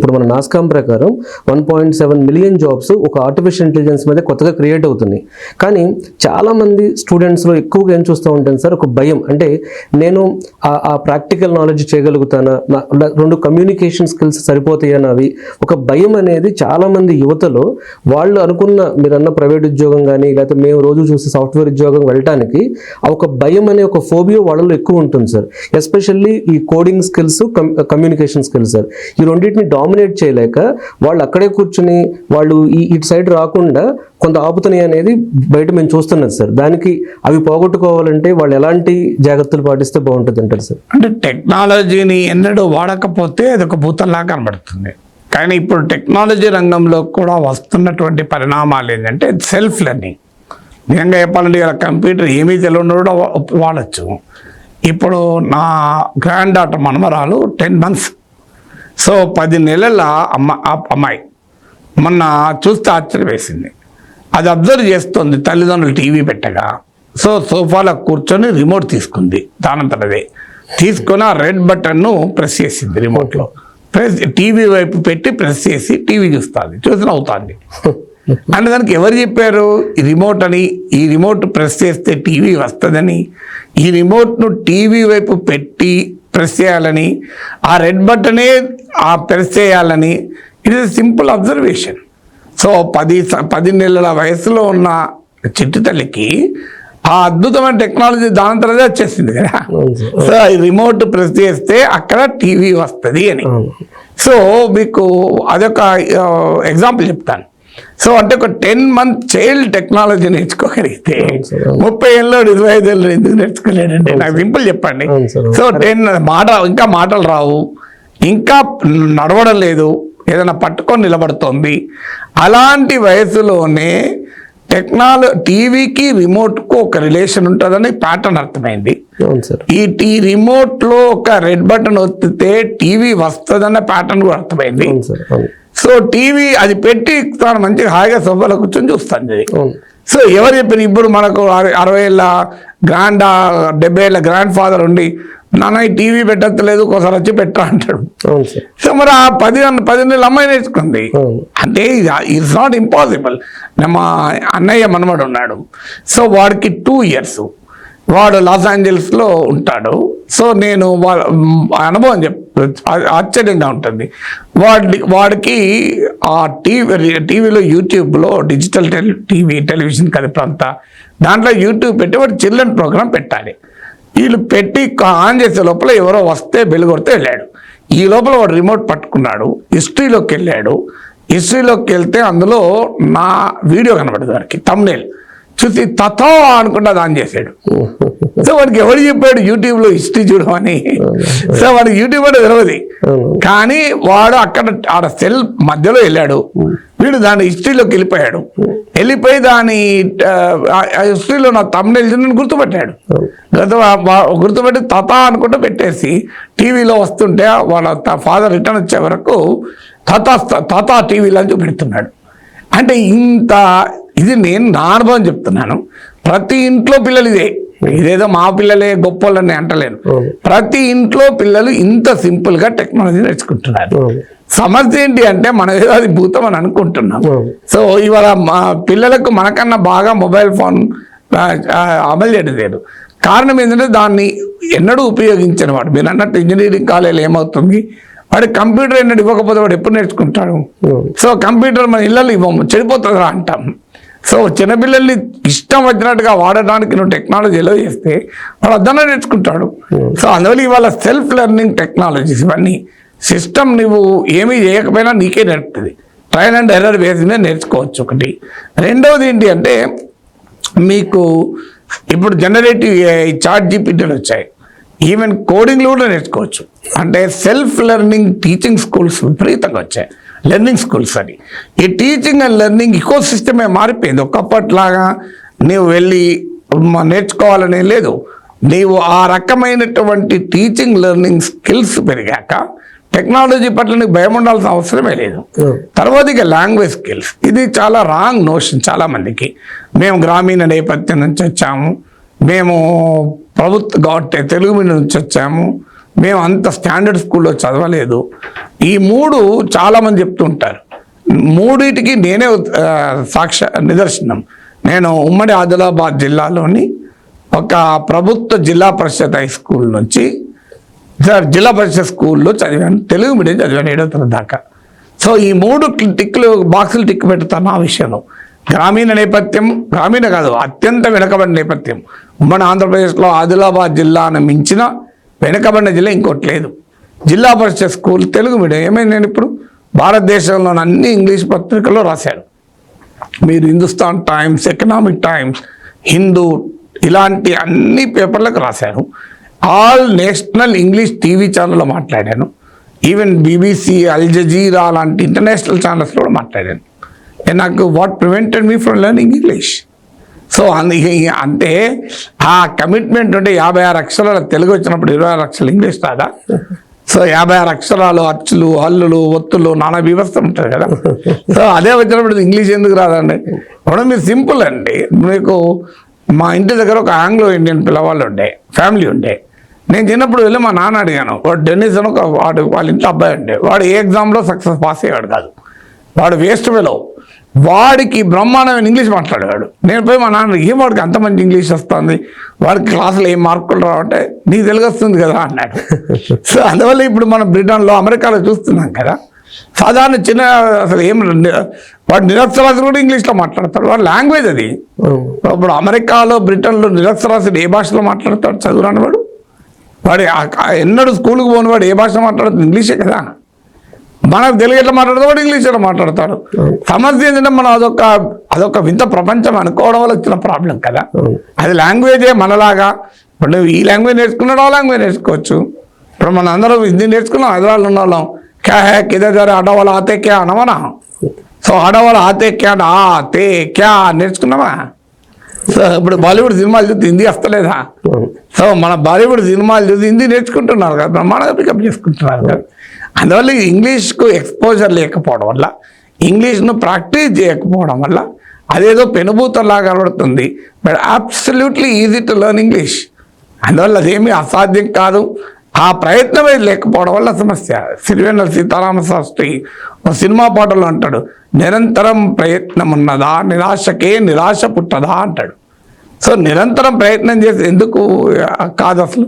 ఇప్పుడు మన నాస్కామ్ ప్రకారం one point seven million jobs ఒక ఆర్టిఫిషియల్ ఇంటెలిజెన్స్ మీద కొత్తగా క్రియేట్ అవుతున్నాయి. కానీ చాలామంది స్టూడెంట్స్లో ఎక్కువగా ఏం చూస్తూ ఉంటాను సార్? ఒక భయం. అంటే నేను ఆ- ప్రాక్టికల్ నాలెడ్జ్ చేయగలుగుతానా? నా- రెండు కమ్యూనికేషన్ స్కిల్స్ సరిపోతాయని అవి ఒక భయం అనేది చాలామంది యువతలో వాళ్ళు అనుకున్న మీరు అన్న ప్రైవేట్ ఉద్యోగం కానీ లేకపోతే మేము రోజు చూసే సాఫ్ట్వేర్ ఉద్యోగం వెళ్ళటానికి ఆ ఒక భయం అనే ఒక ఫోబియో వాళ్ళలో ఎక్కువ ఉంటుంది సార్. ఎస్పెషల్లీ ఈ coding skills communication skills sir. ఈ రెండింటిని డామినేట్ చేయలేక వాళ్ళు అక్కడే కూర్చుని వాళ్ళు ఈ ఇటు సైడ్ రాకుండా కొంత ఆపుతున్నాయి అనేది బయట మేము చూస్తున్నాం సార్. దానికి అవి పోగొట్టుకోవాలంటే వాళ్ళు ఎలాంటి జాగ్రత్తలు పాటిస్తే బాగుంటుంది అంటారు సార్? అంటే టెక్నాలజీని ఎన్నడూ వాడకపోతే అది ఒక భూతంలా కనబడుతుంది. కానీ ఇప్పుడు టెక్నాలజీ రంగంలో కూడా వస్తున్నటువంటి పరిణామాలు ఏంటంటే సెల్ఫ్ లెర్నింగ్. నిజంగా చెప్పాలంటే ఇలా కంప్యూటర్ ఏమీ తెలియని కూడా వా- వాడచ్చు. ఇప్పుడు నా గ్రాండ్ డాటర్ మనమరాలు టెన్ మంత్స్ సో పది నెలల అమ్మ అమ్మాయి మొన్న చూస్తే ఆశ్చర్యం వేసింది అది అబ్జర్వ్ చేస్తుంది తల్లిదండ్రులు టీవీ పెట్టగా. సో సోఫాలో కూర్చొని రిమోట్ తీసుకుంది దానంతటదే తీసుకొని ఆ రెడ్ బటన్ను ప్రెస్ చేసింది రిమోట్లో. ప్రెస్ టీవీ వైపు పెట్టి ప్రెస్ చేసి టీవీ చూస్తుంది చూసి నవ్వుతుంది. అంటే దానికి ఎవరు చెప్పారు? ఈ రిమోట్ అని ఈ రిమోట్ ప్రెస్ చేస్తే టీవీ వస్తుందని. ఈ రిమోట్ను టీవీ వైపు పెట్టి ప్రెస్ చేయాలని ఆ రెడ్ బటనే ఆ ప్రెస్ చేయాలని it is simple observation so పది పది నెలల వయసులో ఉన్న చిట్టి తల్లికి ఆ అద్భుతమైన టెక్నాలజీ దాని తర్వాత వచ్చేసింది కదా. సో రిమోట్ ప్రెస్ చేస్తే అక్కడ టీవీ వస్తుంది అని. సో మీకు అదొక ఎగ్జాంపుల్ చెప్తాను. సో అంటే ఒక టెన్ మంత్ చైల్డ్ టెక్నాలజీ నేర్చుకోగలిగితే ముప్పై ఏళ్ళు ఇరవై ఐదు ఏళ్ళు ఎందుకు నేర్చుకోలేడంటే నాకు సింపుల్ చెప్పండి. సో టెన్ మాట ఇంకా మాటలు రావు. ఇంకా నడవడం లేదు. ఏదైనా పట్టుకొని నిలబడుతోంది. అలాంటి వయసులోనే టెక్నాలజీ టీవీకి రిమోట్కు ఒక రిలేషన్ ఉంటుందని ప్యాటర్న్ అర్థమైంది. ఈ టీ రిమోట్లో ఒక రెడ్ బటన్ ఒత్తితే టీవీ వస్తుందన్న ప్యాటర్న్ కూడా అర్థమైంది. సో టీవీ అది పెట్టి తాను మంచిగా హాయిగా సోఫాలో కూర్చొని అది. అవును. సో ఎవరు చెప్పారు ఇప్పుడు మనకు అర- అరవై ఏళ్ళ గ్రాండ్ డెబ్బై ఏళ్ళ గ్రాండ్ ఫాదర్ ఉండి నాన్న ఈ టీవీ పెట్టలేదు ఒకసారి వచ్చి పెట్టరా అంటాడు. సో మరి ఆ పది పది నెలల అమ్మాయి నేర్చుకుంది. అంటే ఇట్స్ నాట్ ఇంపాసిబుల్ మా అన్నయ్య మనమడు ఉన్నాడు. సో వాడికి టూ ఇయర్స్ వాడు లాస్ ఏంజల్స్లో ఉంటాడు. సో నేను వాళ్ళ అనుభవం చెప్ ఆశ్చర్యంగా ఉంటుంది. వాడి వాడికి ఆ టీవీ టీవీలో యూట్యూబ్లో డిజిటల్ టెలి టీవీ టెలివిజన్ కలిపంతా దాంట్లో యూట్యూబ్ పెట్టి వాడు చిల్డ్రన్ ప్రోగ్రామ్ పెట్టాలి. వీళ్ళు పెట్టి ఆన్ చేసే లోపల ఎవరో వస్తే బెలుగొడితే వెళ్ళాడు. ఈ లోపల వాడు రిమోట్ పట్టుకున్నాడు. హిస్టరీలోకి వెళ్ళాడు. హిస్టరీలోకి వెళ్తే అందులో నా వీడియో కనబడదు వాడికి. తమ్నేల్. చూసి తతో అనుకుంటా దాని చేశాడు. సో వాడికి ఎవరు చెప్పాడు? యూట్యూబ్లో హిస్టరీ చూడమని. సో వాడికి యూట్యూబ్ అంటే తెలియదు కానీ వాడు అక్కడ ఆడ సెల్ మధ్యలో వెళ్ళాడు. వీడు దాని హిస్టరీలోకి వెళ్ళిపోయాడు. వెళ్ళిపోయి దాని హిస్టరీలో నా తమ్ముడు నేను గుర్తుపట్టాడు. గుర్తుపెట్టి తాత అనుకుంటూ పెట్టేసి టీవీలో వస్తుంటే వాళ్ళ ఫాదర్ రిటర్న్ వచ్చే వరకు తాత తాత టీవీలో అని చూపెడుతున్నాడు. అంటే ఇంత ఇది నేను నా అనుభవం చెప్తున్నాను. ప్రతి ఇంట్లో పిల్లలు ఇదే. ఇదేదో మా పిల్లలే గొప్పలని అంటలేను. ప్రతి ఇంట్లో పిల్లలు ఇంత సింపుల్గా టెక్నాలజీ నేర్చుకుంటున్నారు. సమస్య ఏంటి అంటే మనం ఏదో అది భూతం అని అనుకుంటున్నాం. సో ఇవాళ మా పిల్లలకు మనకన్నా బాగా మొబైల్ ఫోన్ అమలు చేయడం లేదు. కారణం ఏంటంటే దాన్ని ఎన్నడూ ఉపయోగించిన వాడు. మీరు అన్నట్టు ఇంజనీరింగ్ కాలేజీలో ఏమవుతుంది? వాడి కంప్యూటర్ ఎన్నడూ ఇవ్వకపోతే వాడు ఎప్పుడు నేర్చుకుంటాడు. సో కంప్యూటర్ మన ఇళ్ళలో ఇవ్వము. చెడిపోతుందా అంటాం. సో చిన్నపిల్లల్ని ఇష్టం వచ్చినట్టుగా వాడడానికి నువ్వు టెక్నాలజీలో చేస్తే వాడు అద్దనే నేర్చుకుంటాడు. సో అందువల్ల ఇవాళ సెల్ఫ్ లెర్నింగ్ టెక్నాలజీస్ ఇవన్నీ సిస్టమ్ నువ్వు ఏమీ చేయకపోయినా నీకే నేర్పుతుంది. ట్రయల్ అండ్ ఎర్రర్ బేస్ మీద నేర్చుకోవచ్చు ఒకటి. రెండవది ఏంటి అంటే మీకు ఇప్పుడు జనరేటివ్ చార్ట్ జీపీటీలు వచ్చాయి. ఈవెన్ కోడింగ్లు కూడా నేర్చుకోవచ్చు. అంటే సెల్ఫ్ లెర్నింగ్ టీచింగ్ స్కూల్స్ విపరీతంగా వచ్చాయి. లెర్నింగ్ స్కూల్స్ అని ఈ టీచింగ్ అండ్ లెర్నింగ్ ఇకో సిస్టమే మారిపోయింది. ఒకప్పట్లాగా నీవు వెళ్ళి నేర్చుకోవాలనే లేదు. నీవు ఆ రకమైనటువంటి టీచింగ్ లెర్నింగ్ స్కిల్స్ పెరిగాక టెక్నాలజీ పట్ల నీకు భయం ఉండాల్సిన అవసరమే లేదు. తర్వాత ఇక లాంగ్వేజ్ స్కిల్స్ ఇది చాలా రాంగ్ నోషన్ చాలా మందికి. మేము గ్రామీణ నేపథ్యం నుంచి వచ్చాము. మేము ప్రభుత్వ గవర్నమెంట్ తెలుగు మీడియం నుంచి వచ్చాము. మేము అంత స్టాండర్డ్ స్కూల్లో చదవలేదు. ఈ మూడు చాలామంది చెప్తుంటారు. మూడిటికి నేనే సాక్ష నిదర్శనం. నేను ఉమ్మడి ఆదిలాబాద్ జిల్లాలోని ఒక ప్రభుత్వ జిల్లా పరిషత్ హై స్కూల్ నుంచి జిల్లా పరిషత్ స్కూల్లో చదివాను. తెలుగు మీడియం చదివాను ఏడో తరగతి దాకా. సో ఈ మూడు టిక్లు బాక్సులు టిక్ పెడతాను ఆ విషయంలో. గ్రామీణ నేపథ్యం గ్రామీణ కాదు అత్యంత వెనుకబడిన నేపథ్యం. ఉమ్మడి ఆంధ్రప్రదేశ్లో ఆదిలాబాద్ జిల్లాను మించిన వెనుకబడిన జిల్లా ఇంకోటి లేదు. జిల్లా పరిషత్ స్కూల్ తెలుగు మీడియం. ఏమైంది నేను ఇప్పుడు? భారతదేశంలోని అన్ని ఇంగ్లీష్ పత్రికల్లో రాశాను. మీరు Hindustan Times Economic Times Hindu ఇలాంటి అన్ని పేపర్లకు రాశాను. ఆల్ నేషనల్ ఇంగ్లీష్ టీవీ ఛానల్లో మాట్లాడాను. ఈవెన్ బీబీసీ అల్ జజీరా లాంటి ఇంటర్నేషనల్ ఛానల్స్లో కూడా మాట్లాడాను. నాకు what prevented me from learning English? So అందుకే అంటే ఆ కమిట్మెంట్ ఉంటే యాభై ఆరు అక్షరాలు తెలుగు వచ్చినప్పుడు ఇరవై ఆరు అక్షరాలు ఇంగ్లీష్ రాదా సో యాభై ఆరు అక్షరాలు అచ్చులు హల్లులు ఒత్తులు నానా వ్యవస్థ ఉంటుంది కదా. సో అదే వచ్చినప్పుడు ఇంగ్లీష్ ఎందుకు రాదండి? ఇప్పుడు మీరు సింపుల్ అండి. మీకు మా ఇంటి దగ్గర ఒక ఆంగ్లో ఇండియన్ పిల్లవాళ్ళు ఉండే ఫ్యామిలీ ఉండే. నేను చిన్నప్పుడు వెళ్ళి మా నాన్న అడిగాను వాడు డెన్నిస్ అని ఒక వాడు వాళ్ళ ఇంట్లో అబ్బాయి ఉండే. వాడు ఏ ఎగ్జామ్లో సక్సెస్ పాస్ అయ్యాడు కాదు. వాడు వేస్ట్ ఫెలో వాడికి బ్రహ్మాండమైన ఇంగ్లీష్ మాట్లాడేవాడు నేను పోయి మా నాన్న ఏం వాడికి అంత మంచి ఇంగ్లీష్ వస్తుంది? వాడికి క్లాసులో ఏం మార్కులు రావంటే నీకు తెలుగు వస్తుంది కదా అన్నాడు. సో అందువల్ల ఇప్పుడు మనం బ్రిటన్లో అమెరికాలో చూస్తున్నాం కదా. సాధారణ చిన్న అసలు ఏం వాడు నిరక్షరాస్యులు కూడా ఇంగ్లీష్లో మాట్లాడతాడు. వాడు లాంగ్వేజ్ అది. ఇప్పుడు అమెరికాలో బ్రిటన్లో నిరక్షరాస్యుడు ఏ భాషలో మాట్లాడతాడు? చదువురాని వాడు. వాడు ఎన్నడూ స్కూల్కి పోని వాడు ఏ భాష మాట్లాడుతుంది? ఇంగ్లీషే కదా. మనకు తెలుగు ఎట్లా మాట్లాడతాడు వాడు ఇంగ్లీష్ ఎట్లా మాట్లాడతాడు. సమస్య ఏంటంటే మనం అదొక అదొక వింత ప్రపంచం అనుకోవడం వల్ల వచ్చిన ప్రాబ్లం కదా. అది లాంగ్వేజే మనలాగా. ఇప్పుడు నువ్వు ఈ లాంగ్వేజ్ నేర్చుకున్నాడు ఆ లాంగ్వేజ్ నేర్చుకోవచ్చు. ఇప్పుడు మన అందరం హిందీ నేర్చుకున్నాం హైదరాబాద్లో ఉన్న వాళ్ళం క్యా హే కిదే జరే ఆడవాళ్ళు ఆతే క్యా అనవనా? సో ఆడవాళ్ళు ఆతే క్యా ఆ తే క్యా నేర్చుకున్నావా? సో ఇప్పుడు బాలీవుడ్ సినిమాలు చూస్తే హిందీ వస్తలేదా. సో మన బాలీవుడ్ సినిమాలు చూసి హిందీ నేర్చుకుంటున్నారు కదా బ్రహ్మాండంగా పికప్ చేసుకుంటున్నారు కదా. అందువల్ల ఇంగ్లీష్కు ఎక్స్పోజర్ లేకపోవడం వల్ల ఇంగ్లీష్ను ప్రాక్టీస్ చేయకపోవడం వల్ల అదేదో పెనుభూతంలాగా కనబడుతుంది but absolutely easy to learn English అందువల్ల అదేమీ అసాధ్యం కాదు. ఆ ప్రయత్నమే లేకపోవడం వల్ల సమస్య. సిరివెన్నెల సీతారామ శాస్త్రి ఒక సినిమా పాటలో అంటాడు నిరంతరం ప్రయత్నం ఉన్నదా నిరాశకే నిరాశ పుట్టదా అంటాడు. సో నిరంతరం ప్రయత్నం చేసి ఎందుకు కాదు అసలు?